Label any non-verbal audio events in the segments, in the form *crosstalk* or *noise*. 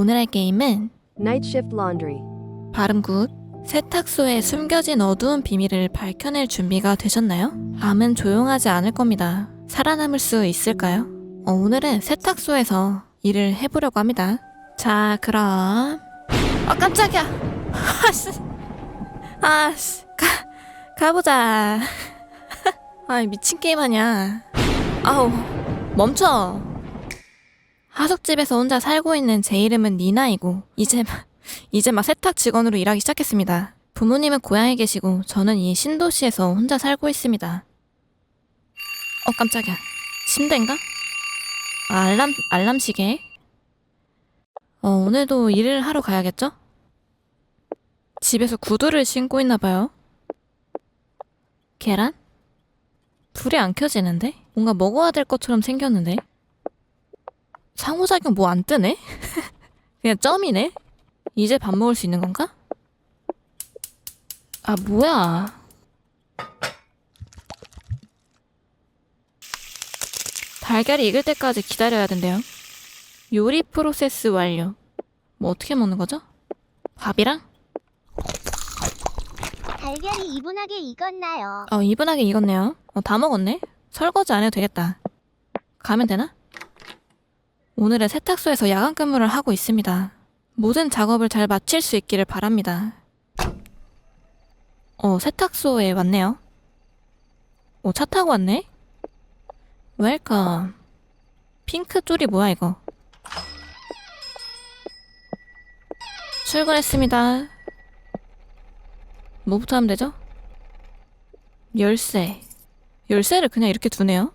오늘 할 게임은 Night Shift Laundry. 발음 굿. 세탁소에 숨겨진 어두운 비밀을 밝혀낼 준비가 되셨나요? 밤은 조용하지 않을 겁니다. 살아남을 수 있을까요? 어, 오늘은 세탁소에서 일을 해보려고 합니다. 자, 그럼. *laughs* 아, 깜짝이야. 아씨. 아씨. 가, 가보자. *laughs* 아, 미친 게임 하냐. 아우, 멈춰. 하숙집에서 혼자 살고 있는 제 이름은 니나이고, 이제 막, *laughs* 이제 막 세탁 직원으로 일하기 시작했습니다. 부모님은 고향에 계시고, 저는 이 신도시에서 혼자 살고 있습니다. 어, 깜짝이야. 침대인가? 아, 알람, 알람 시계? 어, 오늘도 일을 하러 가야겠죠? 집에서 구두를 신고 있나 봐요. 계란? 불이 안 켜지는데? 뭔가 먹어야 될 것처럼 생겼는데? 상호작용 뭐 안 뜨네? *laughs* 그냥 점이네? 이제 밥 먹을 수 있는 건가? 아, 뭐야. 달걀이 익을 때까지 기다려야 된대요. 요리 프로세스 완료. 뭐 어떻게 먹는 거죠? 밥이랑? 달걀이 이분하게 익었나요? 어, 이분하게 익었네요. 어, 다 먹었네? 설거지 안 해도 되겠다. 가면 되나? 오늘은 세탁소에서 야간 근무를 하고 있습니다. 모든 작업을 잘 마칠 수 있기를 바랍니다. 어, 세탁소에 왔네요. 오, 차 타고 왔네? 웰컴. 핑크 쫄이 뭐야, 이거? 출근했습니다. 뭐부터 하면 되죠? 열쇠. 열쇠를 그냥 이렇게 두네요.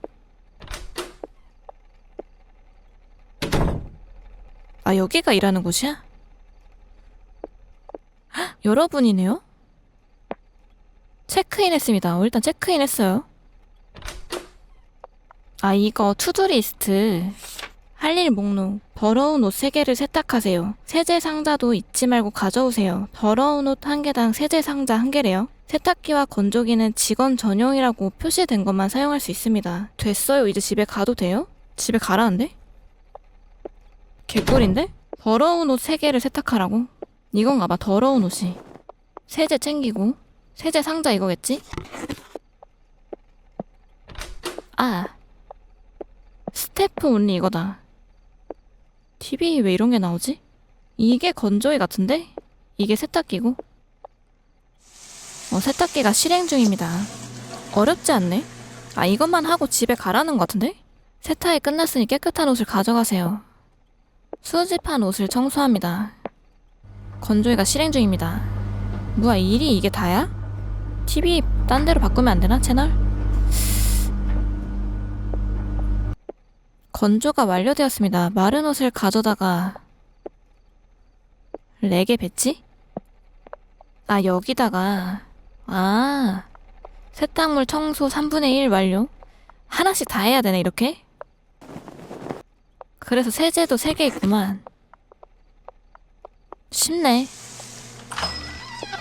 아, 여기가 일하는 곳이야? 헉, 여러분이네요? 체크인 했습니다. 어, 일단 체크인 했어요. 아, 이거 투두리스트. 할 일 목록. 더러운 옷 3개를 세탁하세요. 세제 상자도 잊지 말고 가져오세요. 더러운 옷 1개당 세제 상자 1개래요. 세탁기와 건조기는 직원 전용이라고 표시된 것만 사용할 수 있습니다. 됐어요. 이제 집에 가도 돼요? 집에 가라는데? 개꿀인데? 더러운 옷 3개를 세탁하라고? 이건가 봐. 더러운 옷이. 세제 챙기고. 세제 상자 이거겠지? 아. 스태프 온리 이거다. TV 왜 이런 게 나오지? 이게 건조기 같은데? 이게 세탁기고? 어, 세탁기가 실행 중입니다. 어렵지 않네? 아, 이것만 하고 집에 가라는 것 같은데? 세탁이 끝났으니 깨끗한 옷을 가져가세요. 수집한 옷을 청소합니다. 건조기가 실행 중입니다. 뭐야, 일이 이게 다야? TV 딴 데로 바꾸면 안 되나, 채널? 건조가 완료되었습니다. 마른 옷을 가져다가 4개 배치? 아, 여기다가 아, 세탁물 청소 3분의 1 완료. 하나씩 다 해야 되네, 이렇게? 그래서 세제도 3개 있구만. 쉽네.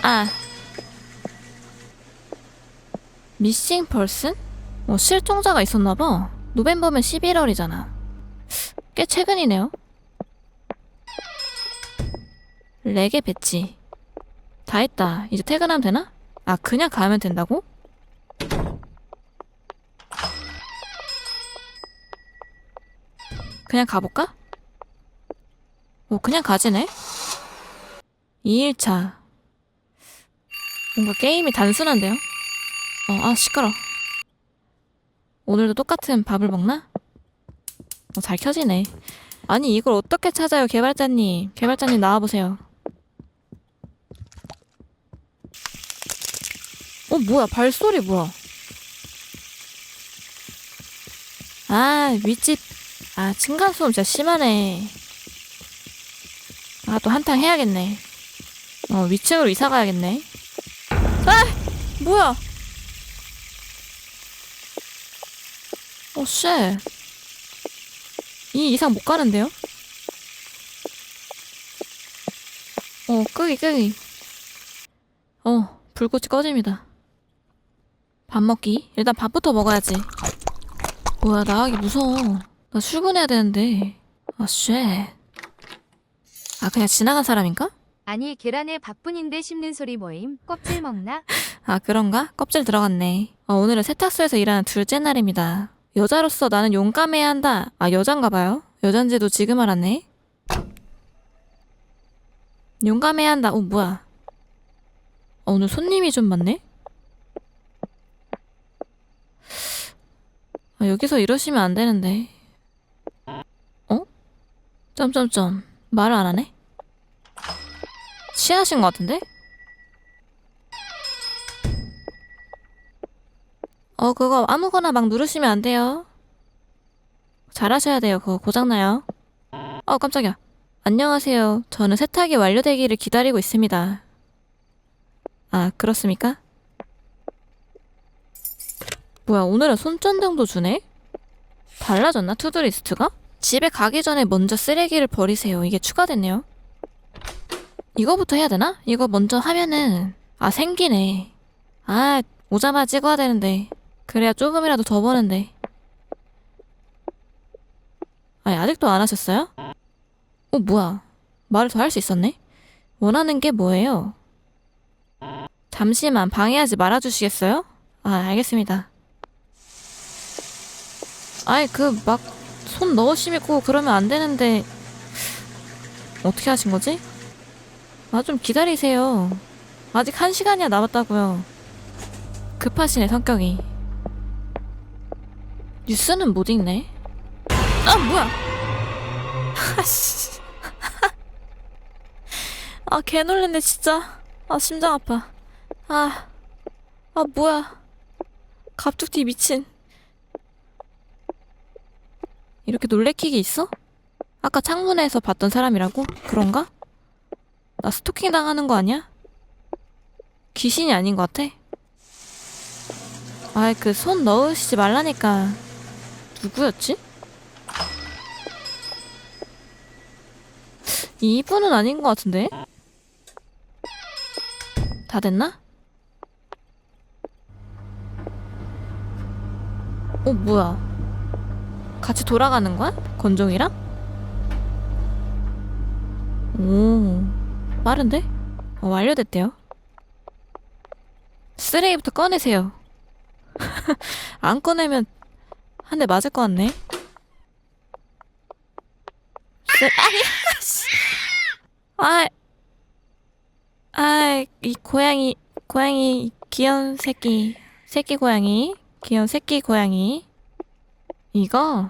아. 미싱 펄슨? 어, 실종자가 있었나 봐. 노벤버면 11월이잖아. 꽤 최근이네요. 4개 배치. 다 했다. 이제 퇴근하면 되나? 아, 그냥 가면 된다고? 그냥 가볼까? 오, 그냥 가지네? 2일차. 뭔가 게임이 단순한데요? 어, 아, 시끄러. 오늘도 똑같은 밥을 먹나? 어, 잘 켜지네. 아니, 이걸 어떻게 찾아요, 개발자님. 개발자님 나와보세요. 어, 뭐야, 발소리 뭐야? 아, 윗집. 아, 층간소음 진짜 심하네. 아, 또 한탕 해야겠네. 어, 위층으로 이사 가야겠네. 아! 뭐야! 어, 쉣. 이 이상 못 가는데요? 어, 끄기, 끄기. 어, 불꽃이 꺼집니다. 밥 먹기? 일단 밥부터 먹어야지. 뭐야, 나가기 무서워. 나 출근해야 되는데. 아, 쉣. 아, 그냥 지나간 사람인가? 아니 계란에 밥뿐인데 씹는 소리 뭐임? 껍질 먹나? 아, 그런가? 껍질 들어갔네. 어, 오늘은 세탁소에서 일하는 둘째 날입니다. 여자로서 나는 용감해야 한다. 아, 여잔가 봐요. 여잔지도 지금 알았네. 용감해야 한다. 어, 뭐야. 어, 오늘 손님이 좀 많네? 아, 여기서 이러시면 안 되는데. 어? 점점점. 말을 안 하네? 취하신 것 같은데? 어, 그거 아무거나 막 누르시면 안 돼요. 잘하셔야 돼요. 그거 고장나요. 어, 깜짝이야. 안녕하세요. 저는 세탁이 완료되기를 기다리고 있습니다. 아, 그렇습니까? 뭐야, 오늘은 손전등도 주네? 달라졌나, 투두리스트가? 집에 가기 전에 먼저 쓰레기를 버리세요. 이게 추가됐네요. 이거부터 해야 되나? 이거 먼저 하면은, 아, 생기네. 아, 오자마자 찍어야 되는데. 그래야 조금이라도 더 버는데. 아니, 아직도 안 하셨어요? 어, 뭐야. 말을 더 할 수 있었네? 원하는 게 뭐예요? 잠시만 방해하지 말아주시겠어요? 아, 알겠습니다. 아이, 그, 막, 손 넣으시고 그러면 안 되는데, 어떻게 하신 거지? 아, 좀 기다리세요. 아직 한 시간이나 남았다고요. 급하시네, 성격이. 뉴스는 못 읽네. 아, 뭐야! *laughs* 아씨. *laughs* 아, 개 놀랬네, 진짜. 아, 심장 아파. 아, 아, 뭐야. 갑툭튀 미친. 이렇게 놀래키기 있어? 아까 창문에서 봤던 사람이라고? 그런가? 나 스토킹 당하는 거 아니야? 귀신이 아닌 것 같아? 아이, 그 손 넣으시지 말라니까. 누구였지? 이분은 아닌 것 같은데? 다 됐나? 어, 뭐야. 같이 돌아가는 거야? 건종이랑? 오, 빠른데? 어, 완료됐대요. 쓰레기부터 꺼내세요. *laughs* 안 꺼내면 한 대 맞을 것 같네. 쓰... 아야, 씨. 아, 아, 이 고양이, 고양이, 귀여운 새끼, 새끼 고양이, 귀여운 새끼 고양이. 이거,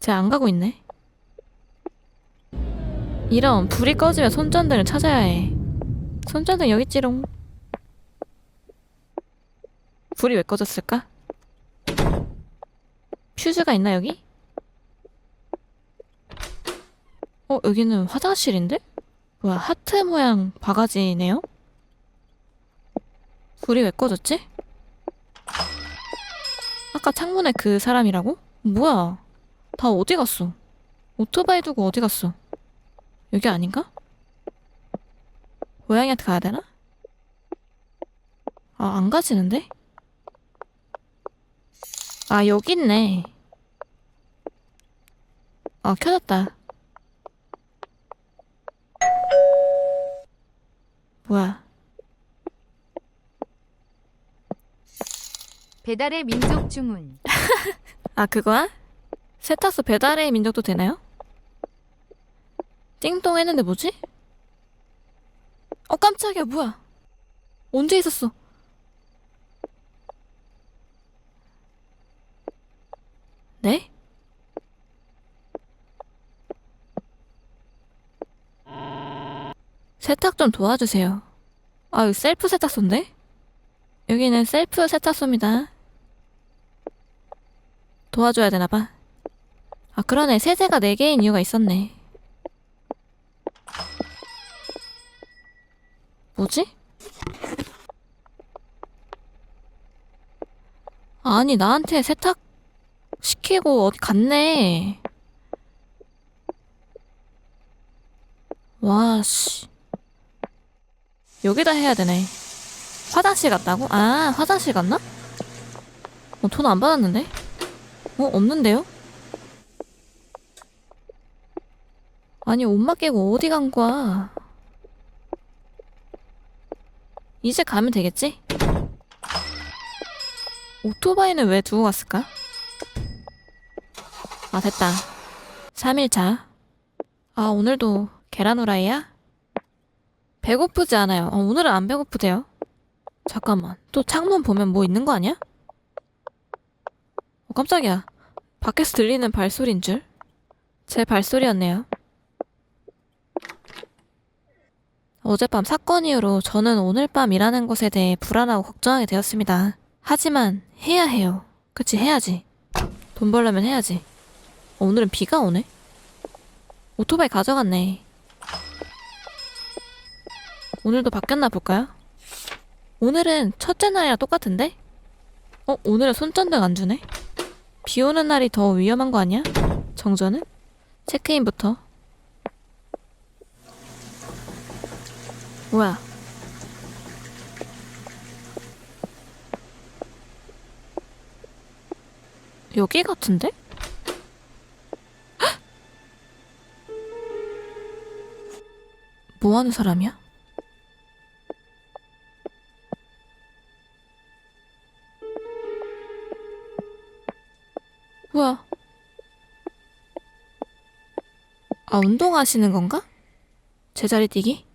쟤 안 가고 있네. 이런, 불이 꺼지면 손전등을 찾아야 해. 손전등 여기 있지롱. 불이 왜 꺼졌을까? 퓨즈가 있나 여기? 어 여기는 화장실인데? 뭐야 하트 모양 바가지네요? 불이 왜 꺼졌지? 아까 창문에 그 사람이라고? 뭐야 다 어디 갔어? 오토바이 두고 어디 갔어? 여기 아닌가? 고양이한테 가야 되나? 아 안 가지는데? 아, 여기 있네. 아, 켜졌다. 뭐야. 배달의 민족 주문. *laughs* 아, 그거야? 세탁소 배달의 민족도 되나요? 띵동 했는데 뭐지? 어, 깜짝이야, 뭐야. 언제 있었어? 네? 세탁 좀 도와주세요. 아, 여기 셀프 세탁소인데? 여기는 셀프 세탁소입니다. 도와줘야 되나봐. 아, 그러네. 세제가 4개인 이유가 있었네. 뭐지? 아니, 나한테 세탁 시키고 어디 갔네. 와, 씨. 여기다 해야 되네. 화장실 갔다고? 아, 화장실 갔나? 어, 돈 안 받았는데? 어, 없는데요? 아니 옷만 깨고 어디 간 거야? 이제 가면 되겠지? 오토바이는 왜 두고 갔을까? 아 됐다 3일차 아 오늘도 계란 후라이야? 배고프지 않아요 어, 오늘은 안 배고프대요 잠깐만 또 창문 보면 뭐 있는 거 아니야? 어 깜짝이야 밖에서 들리는 발소리인 줄 제 발소리였네요 어젯밤 사건 이후로 저는 오늘 밤 일하는 것에 대해 불안하고 걱정하게 되었습니다. 하지만 해야 해요. 그치 해야지. 돈 벌려면 해야지. 어, 오늘은 비가 오네. 오토바이 가져갔네. 오늘도 바뀌었나 볼까요? 오늘은 첫째 날이랑 똑같은데? 어, 오늘은 손전등 안 주네? 비 오는 날이 더 위험한 거 아니야? 정전은? 체크인부터. 뭐야? 여기 같은데? 헉! 뭐 하는 사람이야? 뭐야? 아, 운동하시는 건가? 제자리 뛰기?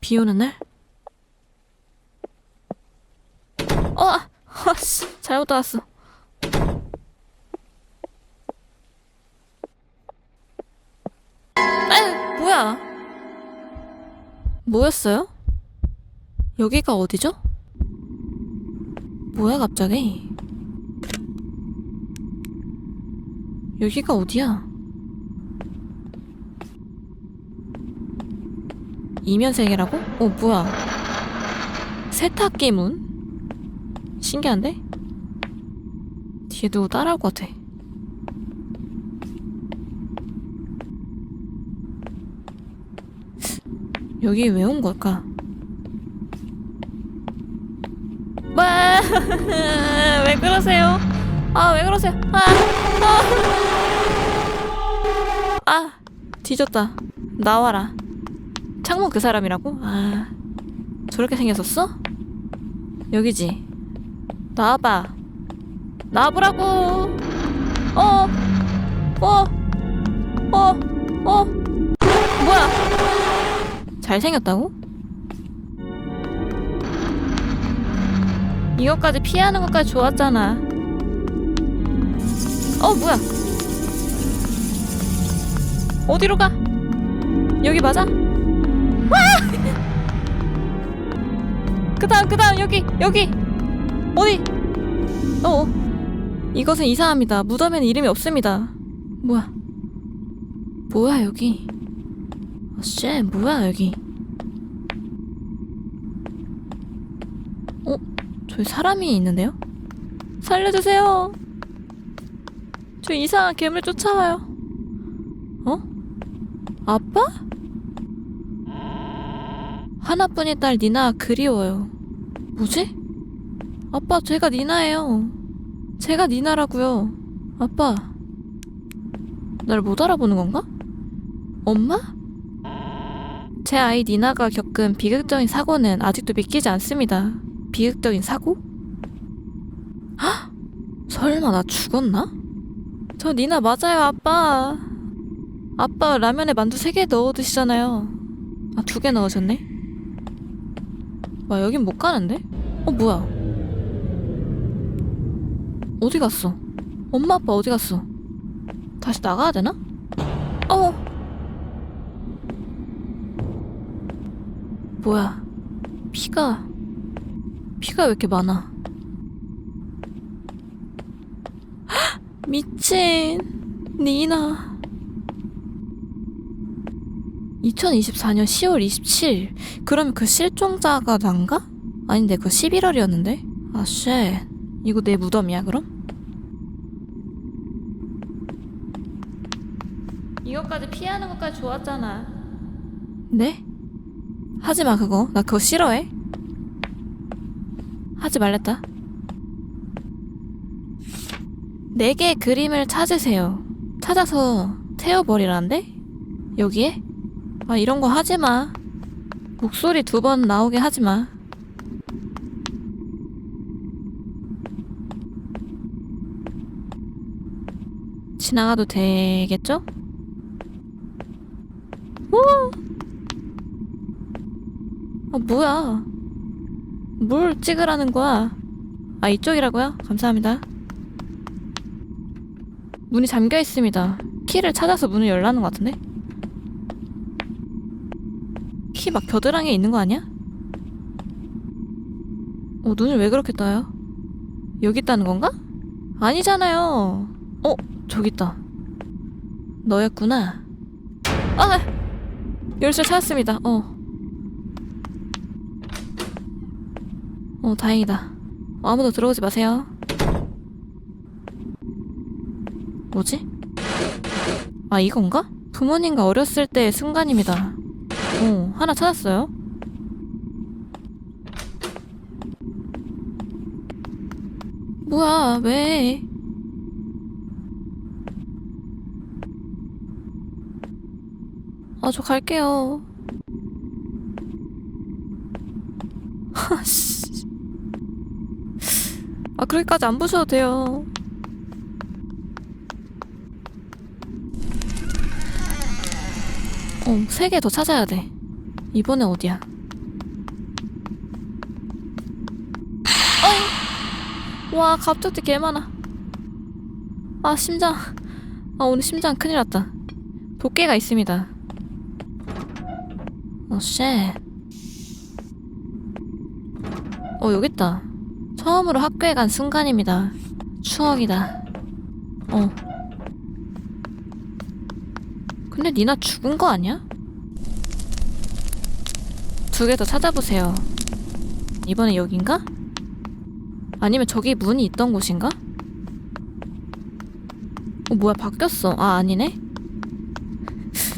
비 오는 날? 어! 아, 씨, 잘못 나왔어. 에 뭐야? 뭐였어요? 여기가 어디죠? 뭐야, 갑자기? 여기가 어디야? 이면세계라고? 어, 뭐야. 세탁기 문? 신기한데? 뒤에 누구 따라올 것 같아. 여기 왜 온 걸까? 뭐? *laughs* 왜 그러세요? 아, 왜 그러세요? 아, 아, 아, 뒤졌다. 나와라. 창문 그 사람이라고? 아, 저렇게 생겼었어? 여기지. 나와봐. 나와보라고. 어, 어, 어, 어. 뭐야? 잘생겼다고? 이것까지 피하는 것까지 좋았잖아. 어, 뭐야? 어디로 가? 여기 맞아? *laughs* 그 다음 그 다음 여기 여기! 어디? 어 이것은 이상합니다. 무덤에는 이름이 없습니다. 뭐야? 뭐야 여기? 쎄 뭐야 여기? 어? 저기 사람이 있는데요? 살려주세요 저 이상한 괴물 쫓아와요 어 아빠 하나뿐인 딸 니나 그리워요. 뭐지? 아빠, 제가 니나예요. 제가 니나라고요. 아빠, 날 못 알아보는 건가? 엄마? 제 아이 니나가 겪은 비극적인 사고는 아직도 믿기지 않습니다. 비극적인 사고? 헉! 설마 나 죽었나? 저 니나 맞아요, 아빠. 아빠 라면에 만두 세 개 넣어 드시잖아요. 아, 두 개 넣으셨네? 와 여긴 못 가는데? 어 뭐야? 어디 갔어? 엄마 아빠 어디 갔어? 다시 나가야 되나? 어 뭐야 피가 피가 왜 이렇게 많아 헉! 미친 니나 2024년 10월 27일 그러면 그 실종자가 난가? 아닌데 그거 11월이었는데? 아 쉣. 이거 내 무덤이야 그럼? 이것까지 피하는 것까지 좋았잖아 네? 하지마 그거 나 그거 싫어해 하지 말랬다 네 개의 그림을 찾으세요 찾아서 태워버리라는데? 여기에? 아, 이런 거 하지 마. 목소리 두 번 나오게 하지 마. 지나가도 되겠죠? 오! 아, 뭐야. 뭘 찍으라는 거야? 아, 이쪽이라고요? 감사합니다. 문이 잠겨 있습니다. 키를 찾아서 문을 열라는 것 같은데? 키 막 겨드랑이에 있는 거 아니야? 어, 눈을 왜 그렇게 떠요? 여기 있다는 건가? 아니잖아요. 어, 저기 있다. 너였구나. 아! 열쇠 찾았습니다. 어. 어, 다행이다. 어, 아무도 들어오지 마세요. 뭐지? 아, 이건가? 부모님과 어렸을 때의 순간입니다. 어, 하나 찾았어요. 뭐야, 왜? 아, 저 갈게요. *laughs* 하씨. 아, 그렇게까지 안 보셔도 돼요. 어, 세 개 더 찾아야 돼. 이번에 어디야? 어! 와, 갑자기 개 많아. 아, 심장. 아, 오늘 심장 큰일 났다. 도깨가 있습니다. 어, 쉣. 어, 여기 있다. 처음으로 학교에 간 순간입니다. 추억이다. 어. 근데 니나 죽은 거 아니야? 두 개 더 찾아보세요. 이번에 여긴가? 아니면 저기 문이 있던 곳인가? 어, 뭐야, 바뀌었어. 아, 아니네?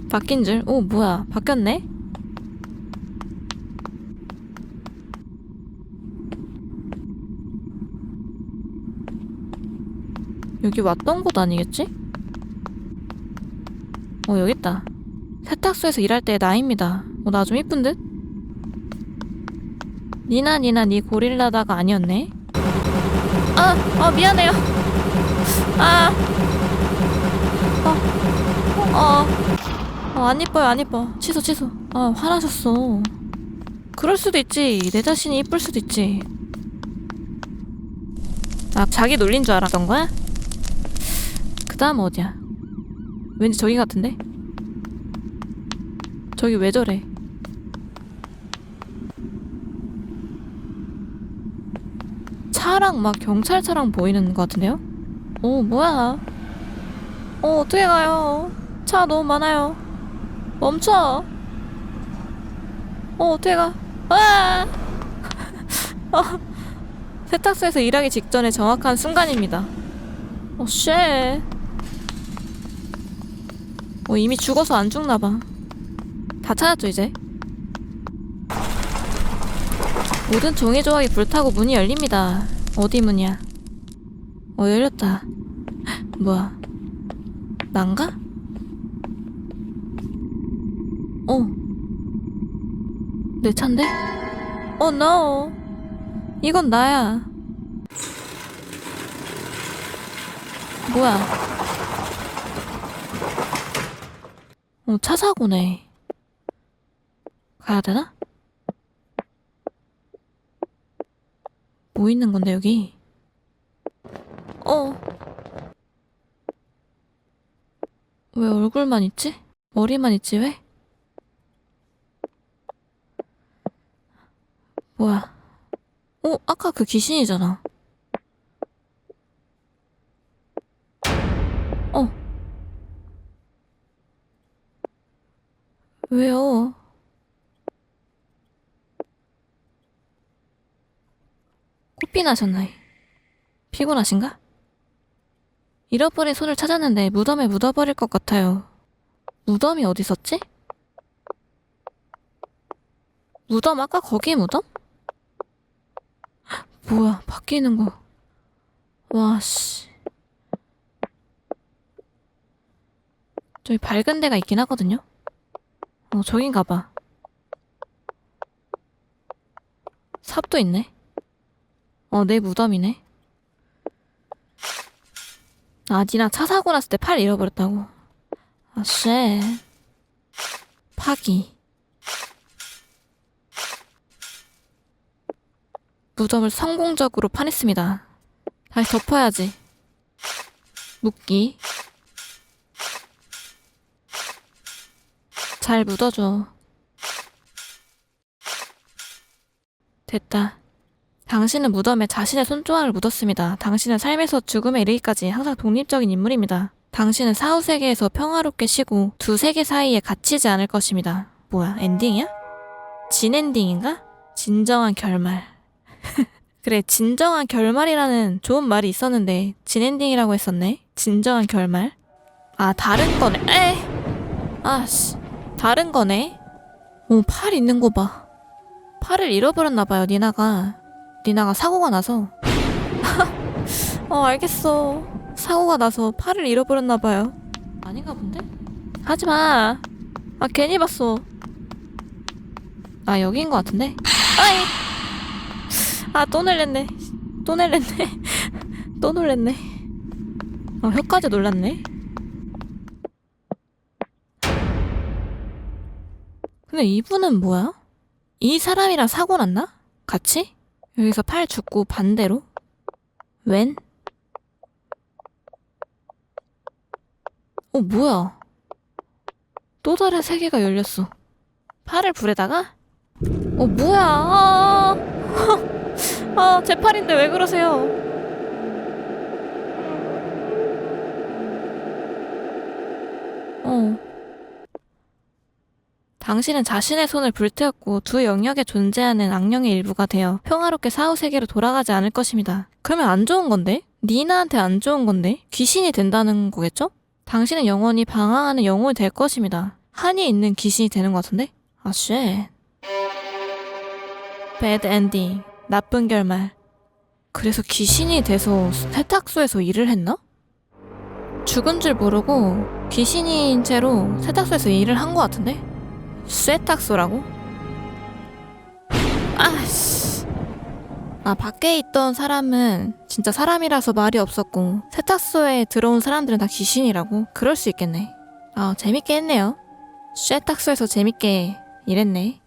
바뀐 줄. 오, 뭐야, 바뀌었네? 여기 왔던 곳 아니겠지? 어, 여기 있다. 세탁소에서 일할 때의 나입니다. 어, 나 좀 이쁜 듯? 니나, 니나, 니 고릴라다가 아니었네? 아, 아, 미안해요. 아, 어, 어, 어, 안 이뻐요, 안 이뻐. 취소, 취소. 아, 화나셨어. 그럴 수도 있지. 내 자신이 이쁠 수도 있지. 아, 자기 놀린 줄 알았던 거야? 그 다음 어디야? 왠지 저기 같은데? 저기 왜 저래? 차랑 막 경찰차랑 보이는 것 같은데요? 어, 뭐야? 어, 어떻게 가요? 차 너무 많아요. 멈춰! 어, 어떻게 가? 아! *laughs* 어, 세탁소에서 일하기 직전에 정확한 순간입니다. 어, 쉣. 어, 이미 죽어서 안 죽나봐. 다 찾았죠, 이제? 모든 종이 조각이 불타고 문이 열립니다. 어디 문이야? 어, 열렸다. 헉, *laughs* 뭐야? 난가? 어. 내 차인데? 어, no. 이건 나야. 뭐야? 어, 차 사고네. 가야 되나? 뭐 있는 건데, 여기? 어. 왜 얼굴만 있지? 머리만 있지, 왜? 뭐야. 어, 아까 그 귀신이잖아. 어. 왜요? 코피 나셨나요? 피곤하신가? 잃어버린 손을 찾았는데 무덤에 묻어버릴 것 같아요. 무덤이 어디 있었지? 무덤 아까 거기 무덤? 헉, 뭐야 바뀌는 거. 와 씨. 저기 밝은 데가 있긴 하거든요. 어, 저긴가 봐. 삽도 있네. 어, 내 무덤이네. 아, 니나 차 사고 났을 때 팔 잃어버렸다고. 아, 쉣. 파기. 무덤을 성공적으로 파냈습니다. 다시 덮어야지. 묶기. 잘 묻어줘. 됐다. 당신은 무덤에 자신의 손조각을 묻었습니다. 당신은 삶에서 죽음에 이르기까지 항상 독립적인 인물입니다. 당신은 사후 세계에서 평화롭게 쉬고 두 세계 사이에 갇히지 않을 것입니다. 뭐야, 엔딩이야? 진 엔딩인가? 진정한 결말. *laughs* 그래, 진정한 결말이라는 좋은 말이 있었는데 진 엔딩이라고 했었네. 진정한 결말. 아, 다른 거네. 에! 아씨, 다른 거네. 오, 팔 있는 거 봐. 팔을 잃어버렸나 봐요, 니나가. 니나가 사고가 나서. *laughs* 어, 알겠어. 사고가 나서 팔을 잃어버렸나 봐요. 아닌가 본데? 하지 마. 아, 괜히 봤어. 아, 여기인 것 같은데? 아이! 아, 또 놀랬네. 또 놀랬네. *laughs* 또 놀랬네. 어, 혀까지 놀랐네. 근데 이분은 뭐야? 이 사람이랑 사고 났나? 같이? 여기서 팔 죽고 반대로? 웬? 어, 뭐야? 또 다른 세계가 열렸어. 팔을 불에다가? 어, 뭐야? 아, *laughs* 아, 제 팔인데 왜 그러세요? 어. 당신은 자신의 손을 불태웠고 두 영역에 존재하는 악령의 일부가 되어 평화롭게 사후 세계로 돌아가지 않을 것입니다. 그러면 안 좋은 건데? 니나한테 안 좋은 건데? 귀신이 된다는 거겠죠? 당신은 영원히 방황하는 영혼이 될 것입니다. 한이 있는 귀신이 되는 것 같은데? 아, 쉣. 배드 엔딩. 나쁜 결말. 그래서 귀신이 돼서 세탁소에서 일을 했나? 죽은 줄 모르고 귀신인 채로 세탁소에서 일을 한 것 같은데? 세탁소라고? 아씨. 아, 밖에 있던 사람은 진짜 사람이라서 말이 없었고, 세탁소에 들어온 사람들은 다 귀신이라고? 그럴 수 있겠네. 아, 재밌게 했네요. 세탁소에서 재밌게 일했네.